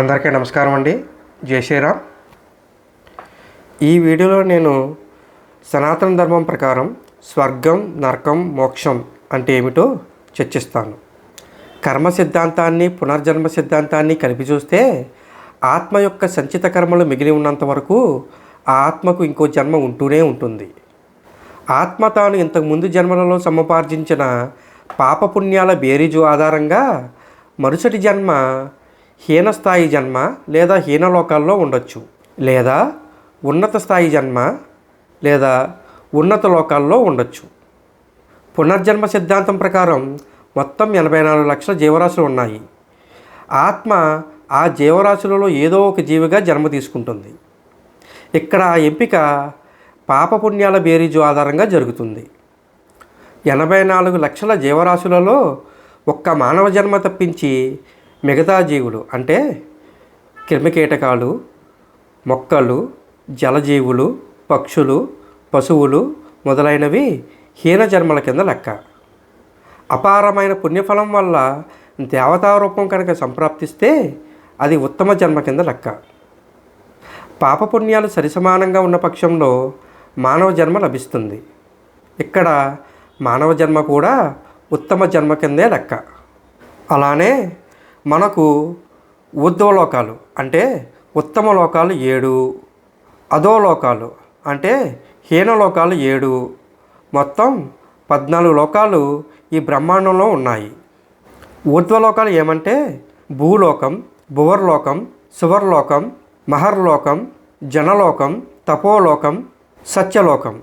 అందరికీ నమస్కారం అండి. జై శ్రీరామ్. ఈ వీడియోలో నేను సనాతన ధర్మం ప్రకారం స్వర్గం నరకం మోక్షం అంటే ఏమిటో చర్చిస్తాను. కర్మ సిద్ధాంతాన్ని పునర్జన్మ సిద్ధాంతాన్ని కలిపి చూస్తే ఆత్మ యొక్క సంచిత కర్మలు మిగిలి ఉన్నంత వరకు ఆ ఆత్మకు ఇంకో జన్మ ఉంటూనే ఉంటుంది. ఆత్మ తాను ఇంతకుముందు జన్మలలో సముపార్జించిన పాపపుణ్యాల బేరీజు ఆధారంగా మరుసటి జన్మ హీనస్థాయి జన్మ లేదా హీనలోకాల్లో ఉండొచ్చు. లేదా ఉన్నత స్థాయి జన్మ లేదా ఉన్నత లోకాల్లో ఉండొచ్చు. పునర్జన్మ సిద్ధాంతం ప్రకారం మొత్తం ఎనభై నాలుగు లక్షల జీవరాశులు ఉన్నాయి. ఆత్మ ఆ జీవరాశులలో ఏదో ఒక జీవిగా జన్మ తీసుకుంటుంది. ఇక్కడ ఆ ఎంపిక పాపపుణ్యాల బేరీజు ఆధారంగా జరుగుతుంది. ఎనభై నాలుగు లక్షల జీవరాశులలో ఒక్క మానవ జన్మ తప్పించి మిగతా జీవులు అంటే క్రిమికీటకాలు మొక్కలు జలజీవులు పక్షులు పశువులు మొదలైనవి హీన జన్మల కింద లెక్క. అపారమైన పుణ్యఫలం వల్ల దేవతా రూపం కనుక సంప్రాప్తిస్తే అది ఉత్తమ జన్మ కింద లెక్క. పాపపుణ్యాలు సరిసమానంగా ఉన్న పక్షంలో మానవ జన్మ లభిస్తుంది. ఇక్కడ మానవ జన్మ కూడా ఉత్తమ జన్మ కిందే లెక్క. అలానే మనకు ఊర్ధ్వలోకాలు అంటే ఉత్తమ లోకాలు ఏడు అధోలోకాలు అంటే హీనలోకాలు ఏడు. మొత్తం పద్నాలుగు లోకాలు ఈ బ్రహ్మాండంలో ఉన్నాయి. ఊర్ధ్వలోకాలు ఏమంటే భూలోకం భువర్లోకం సువర్లోకం మహర్లోకం జనలోకం తపోలోకం సత్యలోకం.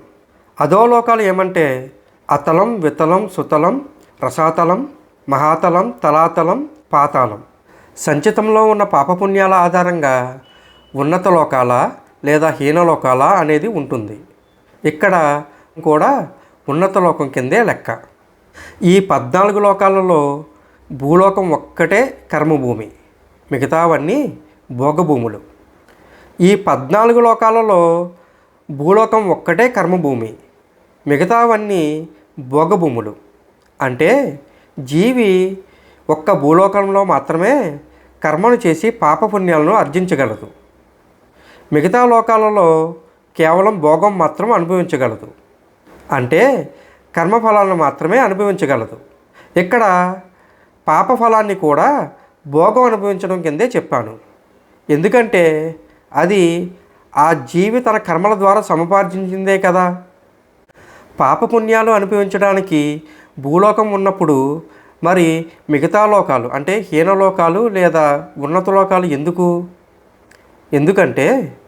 అధోలోకాలు ఏమంటే అతలం వితలం సుతలం రసాతలం మహాతలం తలాతలం పాతాళం. సంచితంలో ఉన్న పాపపుణ్యాల ఆధారంగా ఉన్నత లోకాల లేదా హీనలోకాల అనేది ఉంటుంది. ఇక్కడ కూడా ఉన్నత లోకం కిందే లెక్క. ఈ పద్నాలుగు లోకాలలో భూలోకం ఒక్కటే కర్మభూమి మిగతావన్నీ భోగభూములు. ఈ పద్నాలుగు లోకాలలో భూలోకం ఒక్కటే కర్మభూమి మిగతావన్నీ భోగభూములు. అంటే జీవి ఒక్క భూలోకంలో మాత్రమే కర్మను చేసి పాపపుణ్యాలను ఆర్జించగలదు మిగతా లోకాలలో కేవలం భోగం మాత్రం అనుభవించగలదు. అంటే కర్మఫలాలను మాత్రమే అనుభవించగలదు. ఇక్కడ పాపఫలాన్ని కూడా భోగం అనుభవించడం కిందే చెప్పాను. ఎందుకంటే అది ఆ జీవి తన కర్మల ద్వారా సముపార్జించిందే కదా. పాపపుణ్యాలు అనుభవించడానికి భూలోకం ఉన్నప్పుడు మరి మిగతా లోకాలు అంటే హీనలోకాలు లేదా ఉన్నత లోకాలు ఎందుకు? ఎందుకంటే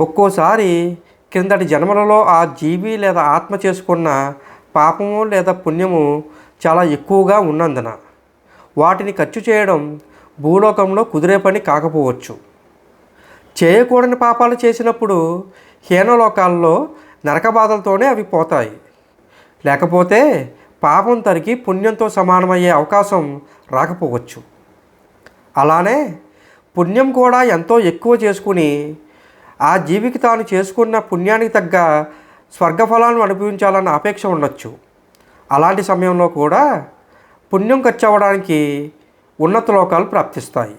ఒక్కోసారి కిందటి జన్మలలో ఆ జీవి లేదా ఆత్మ చేసుకున్న పాపము లేదా పుణ్యము చాలా ఎక్కువగా ఉన్నందున వాటిని ఖర్చు చేయడం భూలోకంలో కుదిరే పని కాకపోవచ్చు. చేయకూడని పాపాలు చేసినప్పుడు హీనలోకాల్లో నరక బాధలతోనే అవి పోతాయి. లేకపోతే పాపం తరిగి పుణ్యంతో సమానమయ్యే అవకాశం రాకపోవచ్చు. అలానే పుణ్యం కూడా ఎంతో ఎక్కువ చేసుకుని ఆ జీవికి తాను చేసుకున్న పుణ్యానికి తగ్గ స్వర్గఫలాలను అనుభవించాలన్న అపేక్ష ఉండొచ్చు. అలాంటి సమయంలో కూడా పుణ్యం ఖర్చు అవ్వడానికి ఉన్నత లోకాలు ప్రాప్తిస్తాయి.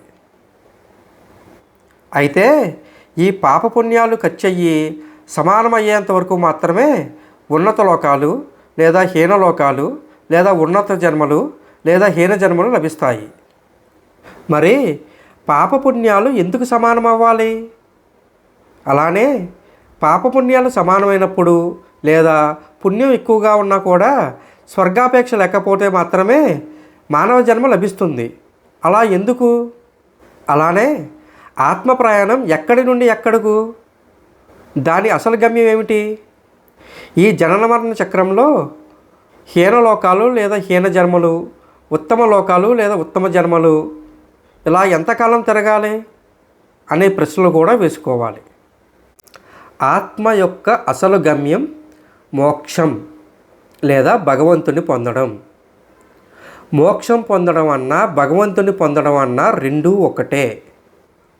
అయితే ఈ పాపపుణ్యాలు ఖర్చయ్యి సమానమయ్యేంత వరకు మాత్రమే ఉన్నత లోకాలు లేదా హీనలోకాలు లేదా ఉన్నత జన్మలు లేదా హీన జన్మలు లభిస్తాయి. మరి పాపపుణ్యాలు ఎందుకు సమానం అవ్వాలి అలానే పాపపుణ్యాలు సమానమైనప్పుడు లేదా పుణ్యం ఎక్కువగా ఉన్నా కూడా స్వర్గాపేక్ష లేకపోతే మాత్రమే మానవ జన్మ లభిస్తుంది. అలా ఎందుకు? అలానే ఆత్మ ప్రయాణం ఎక్కడి నుండి ఎక్కడకు దాని అసలు గమ్యం ఏమిటి? ఈ జనన మరణ చక్రంలో హీనలోకాలు లేదా హీన జన్మలు ఉత్తమ లోకాలు లేదా ఉత్తమ జన్మలు ఇలా ఎంతకాలం తిరగాలి అనే ప్రశ్నలు కూడా వేసుకోవాలి. ఆత్మ యొక్క అసలు గమ్యం మోక్షం లేదా భగవంతుని పొందడం. మోక్షం పొందడం అన్నా భగవంతుని పొందడం అన్నా రెండూ ఒకటే.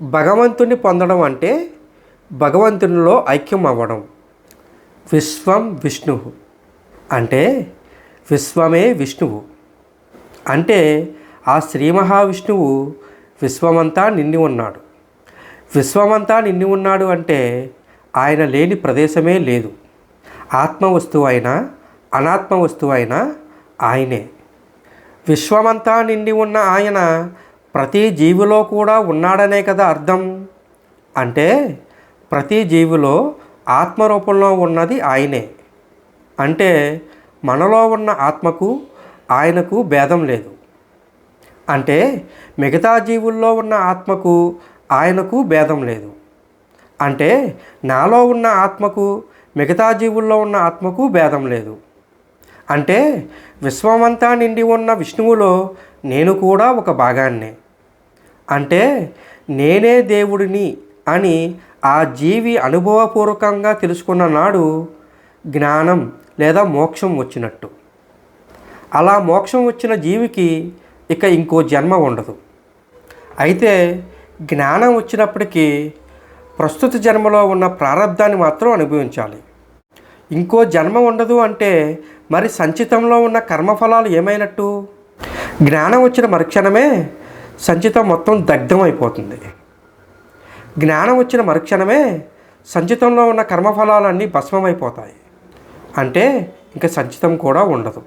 భగవంతుని పొందడం అంటే భగవంతునిలో ఐక్యం అవ్వడం విశ్వం విష్ణు అంటే విశ్వమే విష్ణువు. అంటే ఆ శ్రీ మహావిష్ణువు విశ్వమంతా నిండి ఉన్నాడు. విశ్వమంతా నిండి ఉన్నాడు అంటే ఆయన లేని ప్రదేశమే లేదు. ఆత్మ వస్తువు అయినా అనాత్మ వస్తువు అయినా ఆయనే. విశ్వమంతా నిండి ఉన్న ఆయన ప్రతి జీవిలో కూడా ఉన్నాడనే కదా అర్థం? అంటే ప్రతి జీవిలో ఆత్మరూపంలో ఉన్నది ఆయనే. అంటే మనలో ఉన్న ఆత్మకు ఆయనకు భేదం లేదు. అంటే మిగతా జీవుల్లో ఉన్న ఆత్మకు ఆయనకు భేదం లేదు. అంటే నాలో ఉన్న ఆత్మకు మిగతా జీవుల్లో ఉన్న ఆత్మకు భేదం లేదు. అంటే విశ్వమంతా నిండి ఉన్న విష్ణువులో నేను కూడా ఒక భాగాన్నే. అంటే నేనే దేవుడిని అని ఆ జీవి అనుభవపూర్వకంగా తెలుసుకున్న నాడు జ్ఞానం లేదా మోక్షం వచ్చినట్టు. అలా మోక్షం వచ్చిన జీవికి ఇక ఇంకో జన్మ ఉండదు. అయితే జ్ఞానం వచ్చినప్పటికీ ప్రస్తుత జన్మలో ఉన్న ప్రారంధాన్ని మాత్రం అనుభవించాలి. ఇంకో జన్మ ఉండదు అంటే మరి సంచితంలో ఉన్న కర్మఫలాలు ఏమైనట్టు? జ్ఞానం వచ్చిన మరుక్షణమే సంచితం మొత్తం దగ్ధం అయిపోతుంది జ్ఞానం వచ్చిన మరుక్షణమే సంచితంలో ఉన్న కర్మఫలాలన్నీ భస్మమైపోతాయి. అంటే ఇంకా సంచితం కూడా ఉండదు.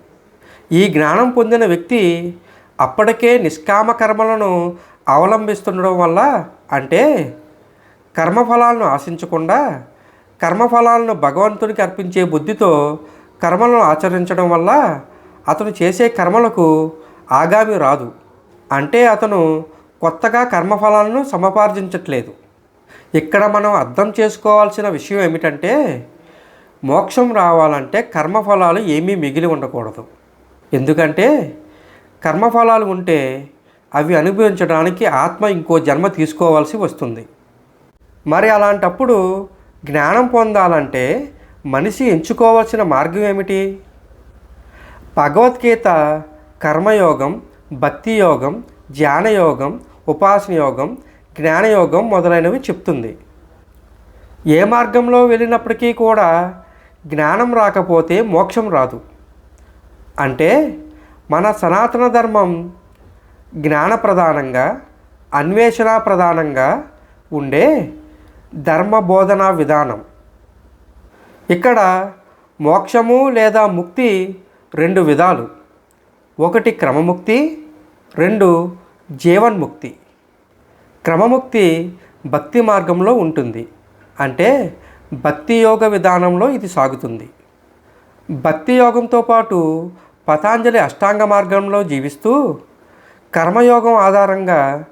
ఈ జ్ఞానం పొందిన వ్యక్తి అప్పటికే నిష్కామ కర్మలను అవలంబిస్తుండడం వల్ల అంటే కర్మఫలాలను ఆశించకుండా కర్మఫలాలను భగవంతునికి అర్పించే బుద్ధితో కర్మలను ఆచరించడం వల్ల అతను చేసే కర్మలకు ఆగామి రాదు. అంటే అతను కొత్తగా కర్మఫలాలను సమపార్జించట్లేదు. ఇక్కడ మనం అర్థం చేసుకోవాల్సిన విషయం ఏమిటంటే మోక్షం రావాలంటే కర్మఫలాలు ఏమీ మిగిలి ఉండకూడదు. ఎందుకంటే కర్మఫలాలు ఉంటే అవి అనుభవించడానికి ఆత్మ ఇంకో జన్మ తీసుకోవాల్సి వస్తుంది. మరి అలాంటప్పుడు జ్ఞానం పొందాలంటే మనిషి ఎంచుకోవాల్సిన మార్గం ఏమిటి? భగవద్గీత కర్మయోగం భక్తి యోగం ధ్యానయోగం ఉపాసన యోగం జ్ఞానయోగం మొదలైనవి చెప్తుంది. ఏ మార్గంలో వెళ్ళినప్పటికీ కూడా జ్ఞానం రాకపోతే మోక్షం రాదు. అంటే మన సనాతన ధర్మం జ్ఞాన ప్రధానంగా అన్వేషణ ప్రధానంగా ఉండే ధర్మ బోధనా విధానం. ఇక్కడ మోక్షము లేదా ముక్తి రెండు విధాలు. ఒకటి క్రమముక్తి రెండు జీవన్ముక్తి. క్రమముక్తి భక్తి మార్గంలో ఉంటుంది. అంటే భక్తి యోగ విధానంలో ఇది సాగుతుంది. భక్తి యోగంతో పాటు పతాంజలి అష్టాంగ మార్గంలో జీవిస్తూ కర్మయోగం ఆధారంగా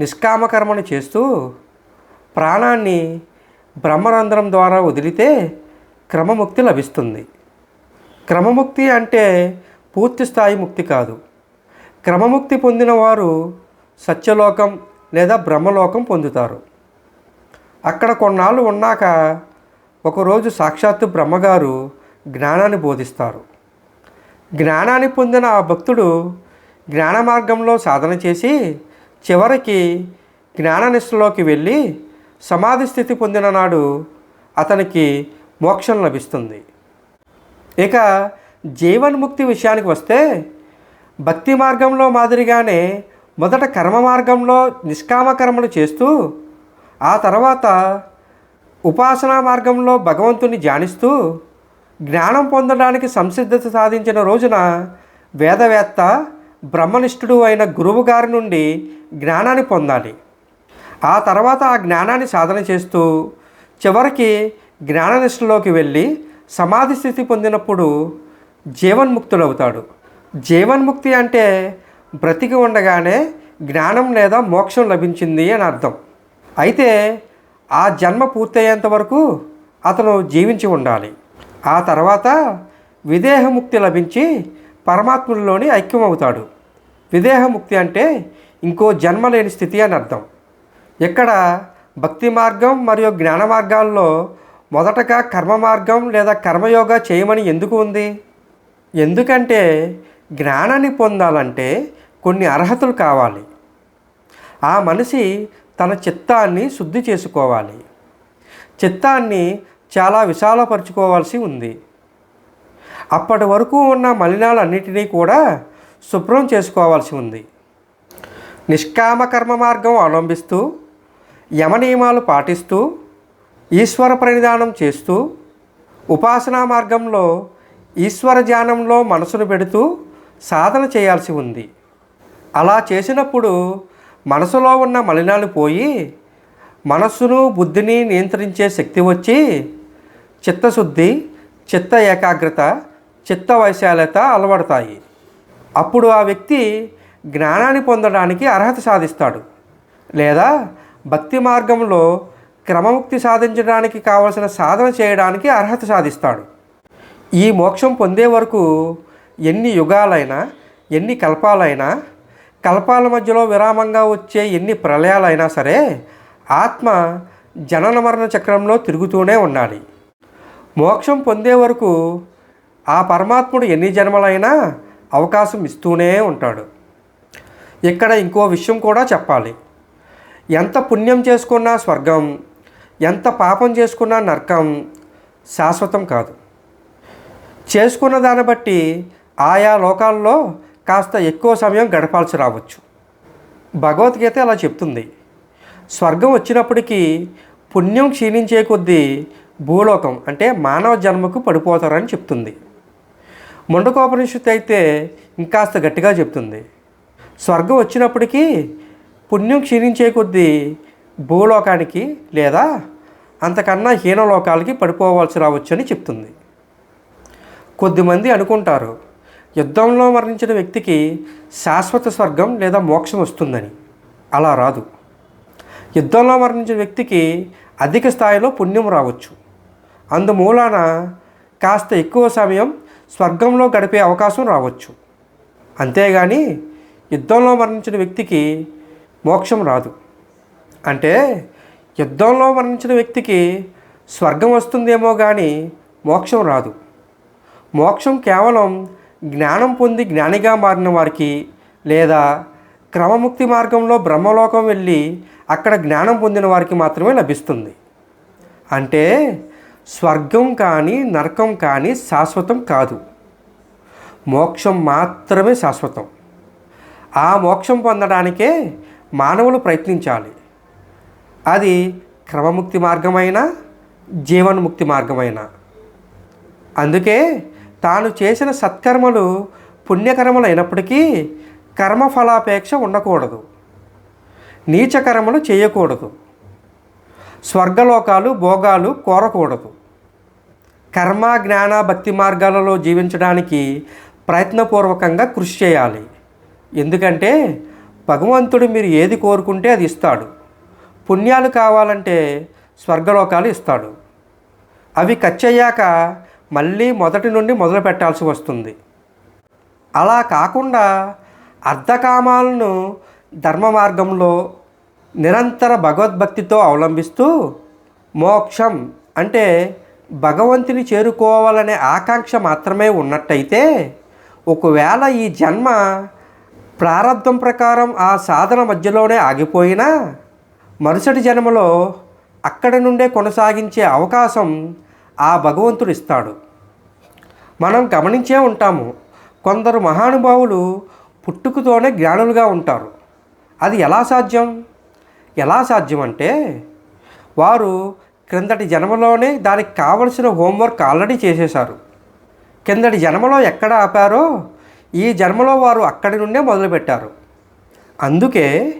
నిష్కామ కర్మను చేస్తూ ప్రాణాన్ని బ్రహ్మరంధ్రం ద్వారా వదిలితే క్రమముక్తి లభిస్తుంది. క్రమముక్తి అంటే పూర్తి స్థాయి ముక్తి కాదు. క్రమముక్తి పొందిన వారు సత్యలోకం లేదా బ్రహ్మలోకం పొందుతారు. అక్కడ కొన్నాళ్ళు ఉన్నాక ఒకరోజు సాక్షాత్తు బ్రహ్మగారు జ్ఞానాన్ని బోధిస్తారు. జ్ఞానాన్ని పొందిన ఆ భక్తుడు జ్ఞాన మార్గంలో సాధన చేసి చివరికి జ్ఞాననిష్టలోకి వెళ్ళి సమాధి స్థితి పొందిన నాడు అతనికి మోక్షం లభిస్తుంది. ఇక జీవన్ముక్తి విషయానికి వస్తే భక్తి మార్గంలో మాదిరిగానే మొదట కర్మ మార్గంలో నిష్కామ కర్మలు చేస్తూ ఆ తర్వాత ఉపాసనా మార్గంలో భగవంతుని ధ్యానిస్తూ జ్ఞానం పొందడానికి సంసిద్ధత సాధించిన రోజున వేదవేత్త బ్రహ్మనిష్ఠుడు అయిన గురువు గారి నుండి జ్ఞానాన్ని పొందాలి. ఆ తర్వాత ఆ జ్ఞానాన్ని సాధన చేస్తూ చివరికి జ్ఞాననిష్టలోకి వెళ్ళి సమాధి స్థితి పొందినప్పుడు జీవన్ముక్తుడవుతాడు. జీవన్ముక్తి అంటే బ్రతికి ఉండగానే జ్ఞానం లేదా మోక్షం లభించింది అని అర్థం. అయితే ఆ జన్మ పూర్తయ్యేంత వరకు అతను జీవించి ఉండాలి. ఆ తర్వాత విదేహముక్తి లభించి పరమాత్ముడిలోని ఐక్యమవుతాడు. విదేహముక్తి అంటే ఇంకో జన్మ లేని స్థితి అని అర్థం. ఇక్కడ భక్తి మార్గం మరియు జ్ఞాన మార్గాల్లో మొదటగా కర్మ మార్గం లేదా కర్మయోగా చేయమని ఎందుకు ఉంది? ఎందుకంటే జ్ఞానాన్ని పొందాలంటే కొన్ని అర్హతలు కావాలి. ఆ మనిషి తన చిత్తాన్ని శుద్ధి చేసుకోవాలి. చిత్తాన్ని చాలా విశాలపరుచుకోవాల్సి ఉంది. అప్పటి వరకు ఉన్న మలినాలన్నిటినీ కూడా శుభ్రం చేసుకోవాల్సి ఉంది. నిష్కామ కర్మ మార్గం అవలంబిస్తూ యమ నియమాలు పాటిస్తూ ఈశ్వర ప్రణిధానం చేస్తూ ఉపాసనా మార్గంలో ఈశ్వర ధ్యానంలో మనసును పెడుతూ సాధన చేయాల్సి ఉంది. అలా చేసినప్పుడు మనసులో ఉన్న మలినాలు పోయి మనస్సును బుద్ధిని నియంత్రించే శక్తి వచ్చి చిత్తశుద్ధి చిత్త ఏకాగ్రత చిత్త వైశాల్యత అలవడతాయి. అప్పుడు ఆ వ్యక్తి జ్ఞానాన్ని పొందడానికి అర్హత సాధిస్తాడు. లేదా భక్తి మార్గంలో క్రమముక్తి సాధించడానికి కావలసిన సాధన చేయడానికి అర్హత సాధిస్తాడు. ఈ మోక్షం పొందే వరకు ఎన్ని యుగాలైనా ఎన్ని కల్పాలైనా కల్పాల మధ్యలో విరామంగా వచ్చే ఎన్ని ప్రళయాలైనా సరే ఆత్మ జనన మరణ చక్రంలో తిరుగుతూనే ఉండాలి. మోక్షం పొందే వరకు ఆ పరమాత్ముడు ఎన్ని జన్మలైనా అవకాశం ఇస్తూనే ఉంటాడు. ఇక్కడ ఇంకో విషయం కూడా చెప్పాలి. ఎంత పుణ్యం చేసుకున్నా స్వర్గం ఎంత పాపం చేసుకున్నా నరకం శాశ్వతం కాదు. చేసుకున్న దాన్ని బట్టి ఆయా లోకాల్లో కాస్త ఎక్కువ సమయం గడపాల్సి రావచ్చు. భగవద్గీత అలా చెప్తుంది. స్వర్గం వచ్చినప్పటికీ పుణ్యం క్షీణించే కొద్దీ భూలోకం అంటే మానవ జన్మకు పడిపోతారని చెప్తుంది. ముండకోపనిషత్తు అయితే ఇంకాస్త గట్టిగా చెప్తుంది. స్వర్గం వచ్చినప్పటికీ పుణ్యం క్షీణించే కొద్దీ భూలోకానికి లేదా అంతకన్నా హీనలోకాలకి పడిపోవాల్సి రావచ్చని చెప్తుంది. కొద్దిమంది అనుకుంటారు యుద్ధంలో మరణించిన వ్యక్తికి శాశ్వత స్వర్గం లేదా మోక్షం వస్తుందని. అలా రాదు. యుద్ధంలో మరణించిన వ్యక్తికి అధిక స్థాయిలో పుణ్యం రావచ్చు. అందుమూలాన కాస్త ఎక్కువ సమయం స్వర్గంలో గడిపే అవకాశం రావచ్చు. అంతేగాని యుద్ధంలో మరణించిన వ్యక్తికి మోక్షం రాదు. అంటే యుద్ధంలో మరణించిన వ్యక్తికి స్వర్గం వస్తుందేమో కానీ మోక్షం రాదు. మోక్షం కేవలం జ్ఞానం పొంది జ్ఞానిగా మారిన వారికి లేదా క్రమముక్తి మార్గంలో బ్రహ్మలోకం వెళ్ళి అక్కడ జ్ఞానం పొందిన వారికి మాత్రమే లభిస్తుంది. అంటే స్వర్గం కానీ నరకం కానీ శాశ్వతం కాదు. మోక్షం మాత్రమే శాశ్వతం. ఆ మోక్షం పొందడానికే మానవులు ప్రయత్నించాలి. అది క్రమముక్తి మార్గమైన జీవన్ముక్తి మార్గమైన. అందుకే తాను చేసిన సత్కర్మలు పుణ్యకర్మలు అయినప్పటికీ కర్మఫలాపేక్ష ఉండకూడదు. నీచకర్మలు చేయకూడదు. స్వర్గలోకాలు భోగాలు కోరకూడదు. కర్మ జ్ఞాన భక్తి మార్గాలలో జీవించడానికి ప్రయత్నపూర్వకంగా కృషి చేయాలి. ఎందుకంటే భగవంతుడు మీరు ఏది కోరుకుంటే అది ఇస్తాడు. పుణ్యాలు కావాలంటే స్వర్గలోకాలు ఇస్తాడు. అవి ఖర్చయ్యాక మళ్ళీ మొదటి నుండి మొదలు పెట్టాల్సి వస్తుంది. అలా కాకుండా అర్ధకామాలను ధర్మ మార్గంలో నిరంతర భగవద్భక్తితో అవలంబిస్తూ మోక్షం అంటే భగవంతుని చేరుకోవాలనే ఆకాంక్ష మాత్రమే ఉన్నట్టయితే ఒకవేళ ఈ జన్మ ప్రారంధం ప్రకారం ఆ సాధన మధ్యలోనే ఆగిపోయినా మరుసటి జన్మలో అక్కడ నుండే కొనసాగించే అవకాశం ఆ భగవంతుడు ఇస్తాడు మనం గమనించే ఉంటాము కొందరు మహానుభావులు పుట్టుకతోనే జ్ఞానులుగా ఉంటారు. అది ఎలా సాధ్యం? ఎలా సాధ్యం అంటే వారు క్రిందటి జన్మలోనే దానికి కావలసిన హోంవర్క్ ఆల్రెడీ చేసేశారు. కిందటి జన్మలో ఎక్కడ ఆపారో ఈ జన్మలో వారు అక్కడి నుండే మొదలుపెట్టారు. అందుకే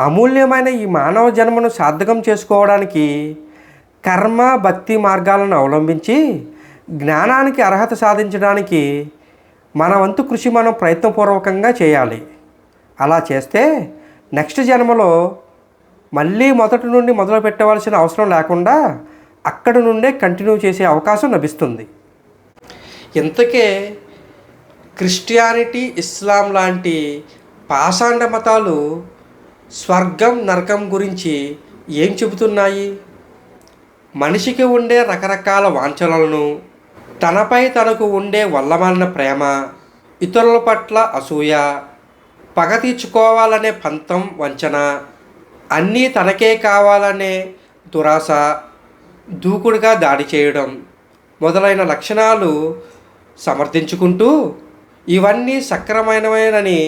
అమూల్యమైన ఈ మానవ జన్మను సార్థకం చేసుకోవడానికి కర్మ భక్తి మార్గాలను అవలంబించి జ్ఞానానికి అర్హత సాధించడానికి మన వంతు కృషి మనం ప్రయత్నపూర్వకంగా చేయాలి. అలా చేస్తే నెక్స్ట్ జన్మలో మళ్ళీ మొదటి నుండి మొదలు పెట్టవలసిన అవసరం లేకుండా అక్కడి నుండే కంటిన్యూ చేసే అవకాశం లభిస్తుంది. ఇంతకే క్రిస్టియానిటీ ఇస్లాం లాంటి పాషాండ మతాలు స్వర్గం నరకం గురించి ఏం చెబుతున్నాయి? మనిషికి ఉండే రకరకాల వాంఛనలను తనపై తనకు ఉండే వల్లమాలిన ప్రేమ ఇతరుల పట్ల అసూయ పగ తీర్చుకోవాలనే పంతం వంచన అన్నీ తనకే కావాలనే దురాశ దూకుడుగా దాడి చేయడం మొదలైన లక్షణాలు సమర్థించుకుంటూ ఇవన్నీ సక్రమైనవేనని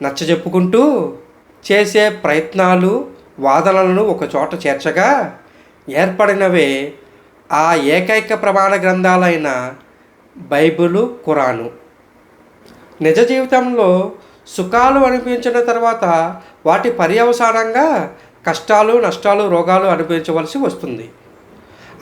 నచ్చజెప్పుకుంటూ చేసే ప్రయత్నాలు వాదనలను ఒకచోట చేర్చగా ఏర్పడినవే ఆ ఏకైక ప్రమాణ గ్రంథాలైన బైబిలు ఖురాను. నిజ జీవితంలో సుఖాలు అనిపించిన తర్వాత వాటి పర్యవసానంగా కష్టాలు నష్టాలు రోగాలు అనుభవించవలసి వస్తుంది.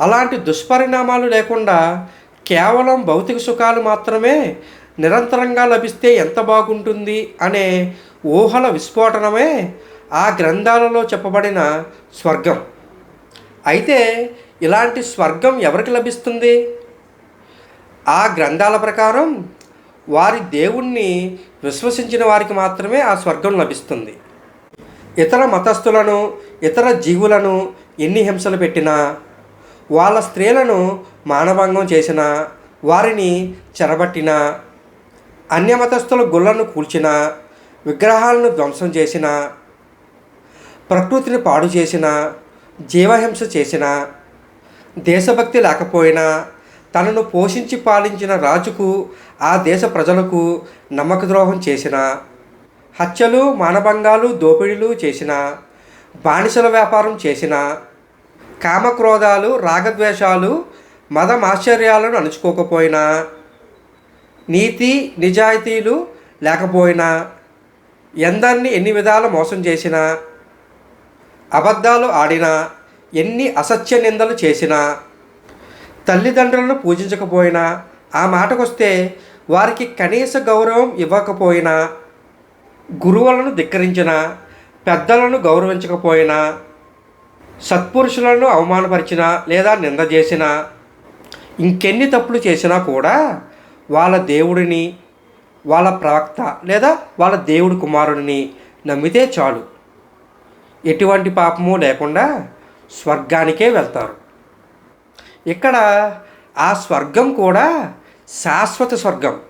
అలాంటి దుష్పరిణామాలు లేకుండా కేవలం భౌతిక సుఖాలు మాత్రమే నిరంతరంగా లభిస్తే ఎంత బాగుంటుంది అనే ఊహల విస్ఫోటనమే ఆ గ్రంథాలలో చెప్పబడిన స్వర్గం. అయితే ఇలాంటి స్వర్గం ఎవరికి లభిస్తుంది? ఆ గ్రంథాల ప్రకారం వారి దేవుణ్ణి విశ్వసించిన వారికి మాత్రమే ఆ స్వర్గం లభిస్తుంది. ఇతర మతస్థులను ఇతర జీవులను ఎన్ని హింసలు పెట్టినా వాళ్ళ స్త్రీలను మానభంగం చేసినా వారిని చెరబట్టినా అన్యమతస్థుల గుళ్ళను కూల్చిన విగ్రహాలను ధ్వంసం చేసిన ప్రకృతిని పాడు చేసిన జీవహింస చేసినా దేశభక్తి లేకపోయినా తనను పోషించి పాలించిన రాజుకు ఆ దేశ ప్రజలకు నమ్మకద్రోహం చేసిన హత్యలు మానభంగాలు దోపిడీలు చేసిన బానిసల వ్యాపారం చేసిన కామక్రోధాలు రాగద్వేషాలు మతమాశ్చర్యాలను అణుచుకోకపోయినా నీతి నిజాయితీలు లేకపోయినా ఎందరిని ఎన్ని విధాల మోసం చేసినా అబద్ధాలు ఆడినా ఎన్ని అసత్య నిందలు చేసినా తల్లిదండ్రులను పూజించకపోయినా ఆ మాటకొస్తే వారికి కనీస గౌరవం ఇవ్వకపోయినా గురువులను ధిక్కరించినా పెద్దలను గౌరవించకపోయినా సత్పురుషులను అవమానపరిచినా లేదా నింద చేసినా ఇంకెన్ని తప్పులు చేసినా కూడా వాళ్ళ దేవుడిని వాళ్ళ ప్రవక్త లేదా వాళ్ళ దేవుడి కుమారుడిని నమ్మితే చాలు. ఎటువంటి పాపము లేకుండా స్వర్గానికే వెళ్తారు. ఇక్కడ ఆ స్వర్గం కూడా శాశ్వత స్వర్గం.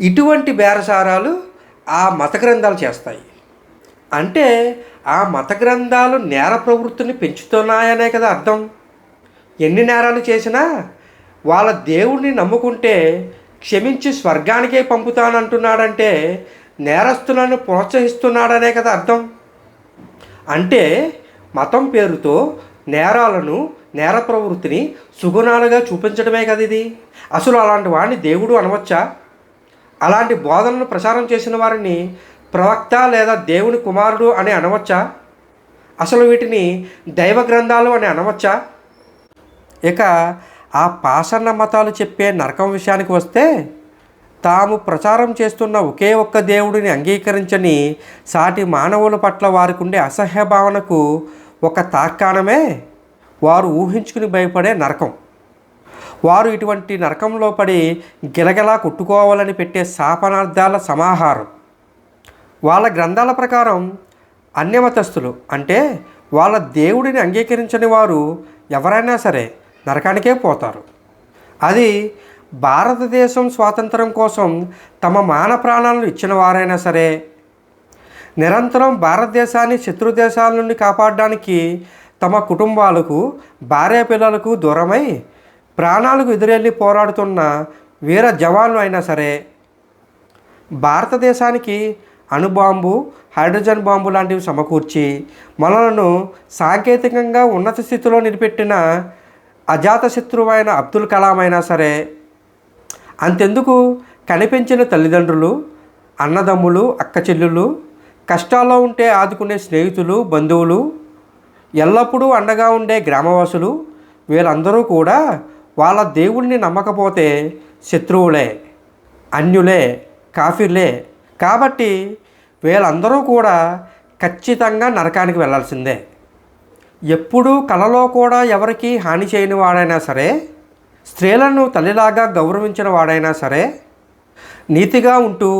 ఇటువంటి బేరసారాలు ఆ మత గ్రంథాలు చేస్తాయి. అంటే ఆ మత గ్రంథాలు నేర ప్రవృత్తిని పెంచుతున్నాయనే కదా అర్థం. ఎన్ని నేరాలు చేసినా వాళ్ళ దేవుణ్ణి నమ్ముకుంటే క్షమించి స్వర్గానికే పంపుతానంటున్నాడంటే నేరస్తులను ప్రోత్సహిస్తున్నాడనే కదా అర్థం. అంటే మతం పేరుతో నేరాలను నేర ప్రవృత్తిని సుగుణాలుగా చూపించడమే కదా ఇది? అసలు అలాంటి వాడిని దేవుడు అనవచ్చా? అలాంటి బోధనలు ప్రచారం చేసిన వారిని ప్రవక్త లేదా దేవుని కుమారుడు అని అనవచ్చా? అసలు వీటిని దైవ గ్రంథాలు అని అనవచ్చా? ఇక ఆ పాషన్న మతాలు చెప్పే నరకం విషయానికి వస్తే తాము ప్రచారం చేస్తున్న ఒకే ఒక్క దేవుడిని అంగీకరించని సాటి మానవుల పట్ల వారికి ఉండే అసహ్య భావనకు ఒక తార్కాణమే? వారు ఊహించుకుని భయపడే నరకం. వారు ఇటువంటి నరకంలో పడి గిలగలా కొట్టుకోవాలని పెట్టే శాపనార్థాల సమాహారం. వాళ్ళ గ్రంథాల ప్రకారం అన్యమతస్థులు అంటే వాళ్ళ దేవుడిని అంగీకరించని వారు ఎవరైనా సరే నరకానికే పోతారు. అది భారతదేశం స్వాతంత్రం కోసం తమ మాన ప్రాణాలను ఇచ్చిన వారైనా సరే నిరంతరం భారతదేశాన్ని శత్రు దేశాల నుండి కాపాడడానికి తమ కుటుంబాలకు భార్య పిల్లలకు దూరమై ప్రాణాలకు ఎదురెళ్ళి పోరాడుతున్న వీర జవాన్లు అయినా సరే భారతదేశానికి అణుబాంబు హైడ్రోజన్ బాంబు లాంటివి సమకూర్చి మనలను సాంకేతికంగా ఉన్నత స్థితిలో నిలబెట్టిన అజాతశత్రువైన అబ్దుల్ కలాం అయినా సరే అంతెందుకు? కనిపించిన తల్లిదండ్రులు అన్నదమ్ములు అక్క చెల్లెళ్ళు కష్టాల్లో ఉంటే ఆదుకునే స్నేహితులు బంధువులు ఎల్లప్పుడూ అండగా ఉండే గ్రామవాసులు వీళ్ళందరూ కూడా వాళ్ళ దేవుణ్ణి నమ్మకపోతే శత్రువులే అన్యులే కాఫీర్లే. కాబట్టి వీళ్ళందరూ కూడా ఖచ్చితంగా నరకానికి వెళ్ళాల్సిందే ఎప్పుడూ కలలో కూడా ఎవరికి హాని చేయని వాడైనా సరే స్త్రీలను తల్లిలాగా గౌరవించిన వాడైనా సరే నీతిగా ఉంటూ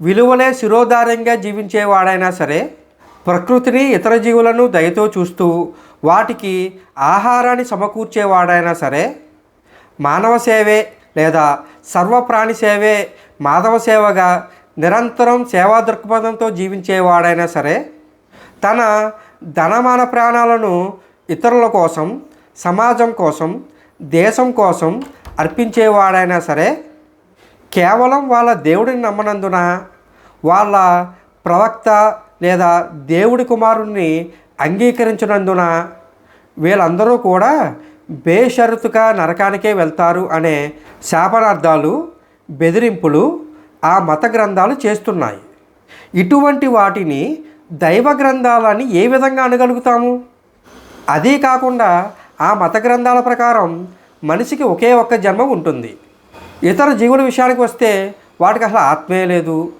విలువలే శిరోధార్యంగా జీవించేవాడైనా సరే ప్రకృతిని ఇతర జీవులను దయతో చూస్తూ వాటికి ఆహారాన్ని సమకూర్చేవాడైనా సరే మానవ సేవే లేదా సర్వప్రాణి సేవే మాధవ సేవగా నిరంతరం సేవా దృక్పథంతో జీవించేవాడైనా సరే తన ధనమాన ప్రాణాలను ఇతరుల కోసం సమాజం కోసం దేశం కోసం అర్పించేవాడైనా సరే కేవలం వాళ్ళ దేవుడిని నమ్మనందున వాళ్ళ ప్రవక్త లేదా దేవుడి కుమారుణ్ణి అంగీకరించినందున వీళ్ళందరూ కూడా బేషరతుగా నరకానికే వెళ్తారు అనే శాపనార్థాలు బెదిరింపులు ఆ మత గ్రంథాలు చేస్తున్నాయి. ఇటువంటి వాటిని దైవ గ్రంథాలని ఏ విధంగా అనగలుగుతాము? అదీ కాకుండా ఆ మత గ్రంథాల ప్రకారం మనిషికి ఒకే ఒక్క జన్మ ఉంటుంది. ఇతర జీవుల విషయానికి వస్తే వాటికి అసలు ఆత్మే లేదు.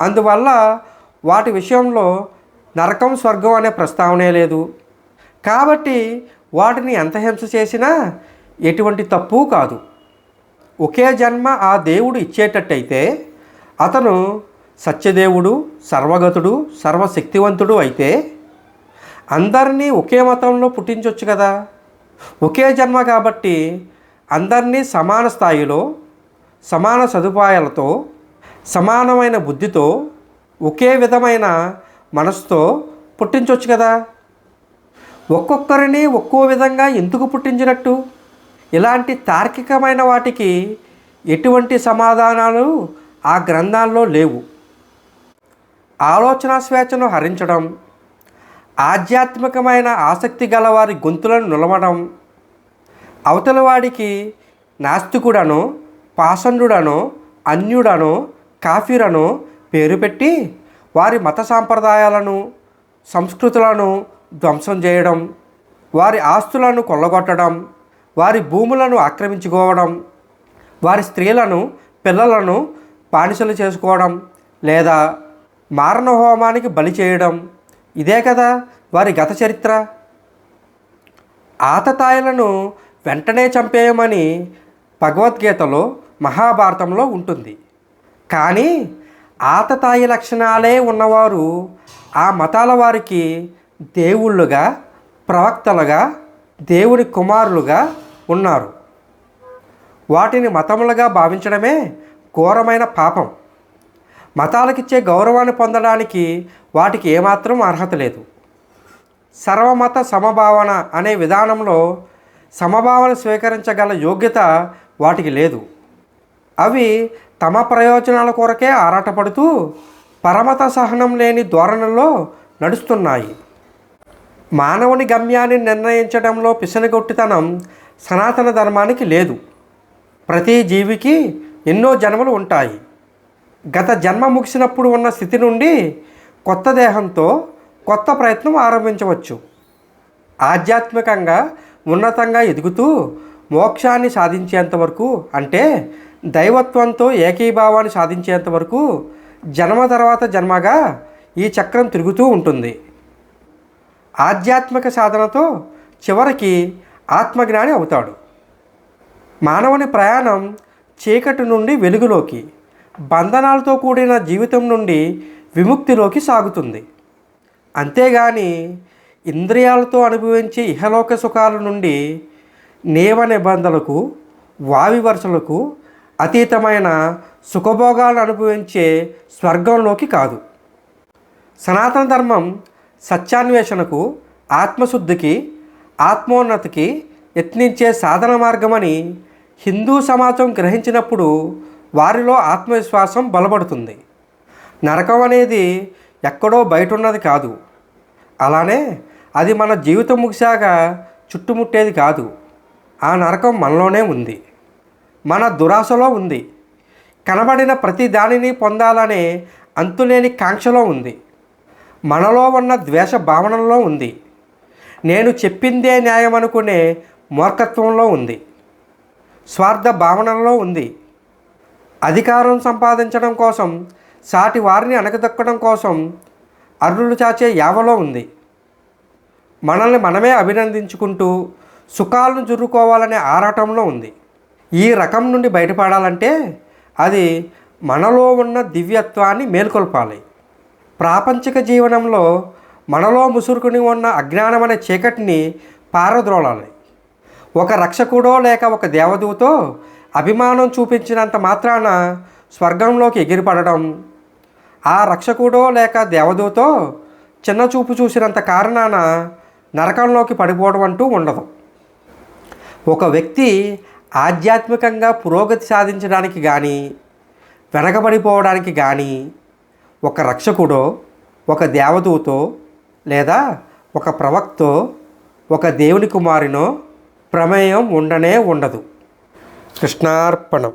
అందువల్ల వాటి విషయంలో నరకం స్వర్గం అనే ప్రస్తావనే లేదు. కాబట్టి వాటిని ఎంత హింస చేసినా ఎటువంటి తప్పు కాదు. ఒకే జన్మ ఆ దేవుడు ఇచ్చేటట్టయితే అతను సత్యదేవుడు సర్వగతుడు సర్వశక్తివంతుడు అయితే అందరినీ ఒకే మతంలో పుట్టించవచ్చు కదా. ఒకే జన్మ కాబట్టి అందరినీ సమాన స్థాయిలో సమాన సదుపాయాలతో సమానమైన బుద్ధితో ఒకే విధమైన మనసుతో పుట్టించవచ్చు కదా? ఒక్కొక్కరిని ఒక్కో విధంగా ఎందుకు పుట్టించినట్టు? ఇలాంటి తార్కికమైన వాటికి ఎటువంటి సమాధానాలు ఆ గ్రంథాల్లో లేవు. ఆలోచన స్వేచ్ఛను హరించడం ఆధ్యాత్మికమైన ఆసక్తి గల వారి గొంతులను నిలవడం అవతలవాడికి నాస్తికుడను పాషండుడనో అన్యుడనో కాఫీరను పేరు పెట్టి వారి మత సాంప్రదాయాలను సంస్కృతులను ధ్వంసం చేయడం వారి ఆస్తులను కొల్లగొట్టడం వారి భూములను ఆక్రమించుకోవడం వారి స్త్రీలను పిల్లలను బానిసలు చేసుకోవడం లేదా మారణ హోమానికి బలి చేయడం ఇదే కదా వారి గత చరిత్ర. ఆతతాయలను వెంటనే చంపేయమని భగవద్గీతలో మహాభారతంలో ఉంటుంది. కానీ ఆతతాయి లక్షణాలే ఉన్నవారు ఆ మతాల వారికి దేవుళ్ళుగా ప్రవక్తలుగా దేవుని కుమారులుగా ఉన్నారు. వాటిని మతములుగా భావించడమే ఘోరమైన పాపం. మతాలకిచ్చే గౌరవాన్ని పొందడానికి వాటికి ఏమాత్రం అర్హత లేదు. సర్వమత సమభావన అనే విధానంలో సమభావన స్వీకరించగల యోగ్యత వాటికి లేదు. అవి తమ ప్రయోజనాల కొరకే ఆరాటపడుతూ పరమత సహనం లేని ధోరణిలో నడుస్తున్నాయి. మానవుని గమ్యాన్ని నిర్ణయించడంలో పిసనగొట్టితనం సనాతన ధర్మానికి లేదు. ప్రతి జీవికి ఎన్నో జన్మలు ఉంటాయి. గత జన్మ ముగిసినప్పుడు ఉన్న స్థితి నుండి కొత్త దేహంతో కొత్త ప్రయత్నం ఆరంభించవచ్చు. ఆధ్యాత్మికంగా ఉన్నతంగా ఎదుగుతూ మోక్షాన్ని సాధించేంత వరకు అంటే దైవత్వంతో ఏకీభావాన్ని సాధించేంత వరకు జన్మ తర్వాత జన్మగా ఈ చక్రం తిరుగుతూ ఉంటుంది. ఆధ్యాత్మిక సాధనతో చివరికి ఆత్మజ్ఞాని అవుతాడు. మానవుని ప్రయాణం చీకటి నుండి వెలుగులోకి బంధనాలతో కూడిన జీవితం నుండి విముక్తిలోకి సాగుతుంది. అంతేగాని ఇంద్రియాలతో అనుభవించే ఇహలోక సుఖాల నుండి నియమ నిబంధనలకు వావి వరుసలకు అతీతమైన సుఖభోగాలను అనుభవించే స్వర్గంలోకి కాదు. సనాతన ధర్మం సత్యాన్వేషణకు ఆత్మశుద్ధికి ఆత్మోన్నతికి యత్నించే సాధన మార్గమని హిందూ సమాజం గ్రహించినప్పుడు వారిలో ఆత్మవిశ్వాసం బలపడుతుంది. నరకం అనేది ఎక్కడో బయట ఉన్నది కాదు. అలానే అది మన జీవితం ముగిశాక చుట్టుముట్టేది కాదు. ఆ నరకం మనలోనే ఉంది. మన దురాశలో ఉంది. కనబడిన ప్రతి దానిని పొందాలనే అంతులేని కాంక్షలో ఉంది. మనలో ఉన్న ద్వేష భావనలో ఉంది. నేను చెప్పిందే న్యాయం అనుకునే మూర్ఖత్వంలో ఉంది. స్వార్థ భావనలో ఉంది. అధికారం సంపాదించడం కోసం సాటి వారిని అణగదొక్కడం కోసం అరుణులు చాచే యావలో ఉంది. మనల్ని మనమే అభినందించుకుంటూ సుఖాలను జుర్రుకోవాలనే ఆరాటంలో ఉంది. ఈ రకం నుండి బయటపడాలంటే అది మనలో ఉన్న దివ్యత్వాన్ని మేల్కొల్పాలి. ప్రాపంచిక జీవనంలో మనలో ముసురుకుని ఉన్న అజ్ఞానం అనే చీకటిని పారద్రోలాలి. ఒక రక్షకుడో లేక ఒక దేవదూతో అభిమానం చూపించినంత మాత్రాన స్వర్గంలోకి ఎగిరిపడడం ఆ రక్షకుడో లేక దేవదూతో చిన్న చూపు చూసినంత కారణాన నరకంలోకి పడిపోవడం అంటూ ఉండదు. ఒక వ్యక్తి ఆధ్యాత్మికంగా పురోగతి సాధించడానికి కానీ వెనకబడిపోవడానికి కానీ ఒక రక్షకుడో ఒక దేవదూతో లేదా ఒక ప్రవక్తో ఒక దేవుని కుమారినో ప్రమేయం ఉండనే ఉండదు. కృష్ణార్పణం.